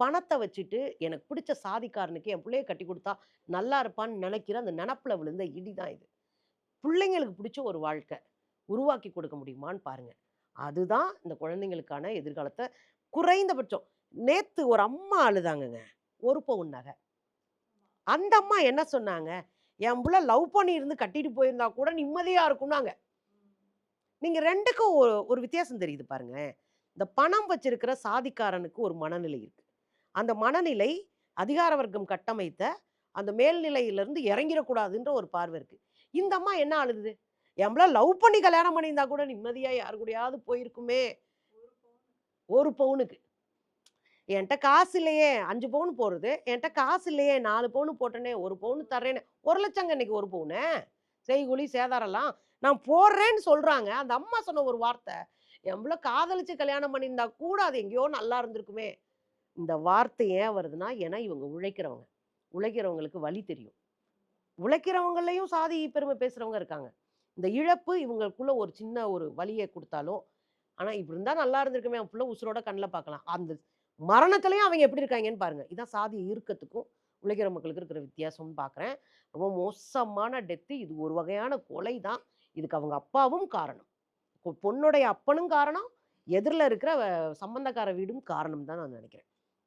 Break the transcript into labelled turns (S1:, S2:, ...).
S1: பணத்தை வச்சுட்டு எனக்கு பிடிச்ச சாதிக்காரனுக்கு என் பிள்ளைய கட்டி கொடுத்தா நல்லா இருப்பான்னு நினைக்கிற அந்த நினப்புல விழுந்த இடி தான் இது. பிள்ளைங்களுக்கு பிடிச்ச ஒரு வாழ்க்கை. உருவாக்கி கொடுக்க முடியுமான்னு பாருங்கள் அதுதான் இந்த குழந்தைங்களுக்கான எதிர்காலத்தை குறைந்தபட்சம். நேற்று ஒரு அம்மா அழுதாங்கங்க. ஒரு பவுன் நகை. அந்த அம்மா என்ன சொன்னாங்க? என் பிள்ளை லவ் பண்ணி இருந்து கட்டிட்டு போயிருந்தா கூட நிம்மதியாக இருக்கும்னாங்க. நீங்கள் ரெண்டுக்கும் ஒரு ஒரு வித்தியாசம் தெரியுது பாருங்க இந்த பணம் வச்சிருக்கிற சாதிக்காரனுக்கு ஒரு மனநிலை இருக்குது அந்த மனநிலை அதிகார வர்க்கம் கட்டமைத்த அந்த மேல்நிலையிலிருந்து இறங்கிடக்கூடாதுன்ற ஒரு பார்வை இருக்கு. இந்த அம்மா என்ன அழுது எம்பளா லவ் பண்ணி கல்யாணம் பண்ணியிருந்தா கூட நிம்மதியா யாரு கூடயாவது போயிருக்குமே? ஒரு பவுனுக்கு. என்கிட்ட காசு இல்லையே அஞ்சு பவுன் போடுறது. என்கிட்ட காசு இல்லையே நாலு பவுன் போட்டனே ஒரு பவுன் தர்றேன்னு. ஒரு லட்சங்க இன்னைக்கு ஒரு பவுனு. செய்குலி சேதாரம்லாம். நான் போடுறேன்னு சொல்கிறாங்க அந்த அம்மா சொன்ன ஒரு வார்த்தை எவ்வளோ காதலிச்சு கல்யாணம் பண்ணியிருந்தா கூட அது எங்கேயோ நல்லா இருந்திருக்குமே. இந்த வார்த்தை ஏன் வருதுன்னா ஏன்னா இவங்க உழைக்கிறவங்க. உழைக்கிறவங்களுக்கு வழி தெரியும். உழைக்கிறவங்களையும் சாதி பெருமை பேசுகிறவங்க இருக்காங்க. இந்த இழப்பு இவங்களுக்குள்ள ஒரு சின்ன ஒரு வலியை கொடுத்தாலும் ஆனால் இப்படி இருந்தால் நல்லா இருந்திருக்குமே அவன் ஃபுல்லாக உசுரோட கண்ணில் பார்க்கலாம். அந்த மரணத்துலையும் அவங்க எப்படி இருக்காங்கன்னு பாருங்க. இதான் சாதி இருக்கத்துக்கும் உழைக்கிற மக்களுக்கு இருக்கிற வித்தியாசம்னு பார்க்குறேன் ரொம்ப மோசமான டெத்து. இது ஒரு வகையான கொலை தான். இதுக்கு அவங்க அப்பாவும் காரணம். பொ- பொண்ணுடைய அப்பனும் காரணம். எதிரில் இருக்கிற சம்பந்தக்கார வீடும் காரணம் தான் நான் நினைக்கிறேன்.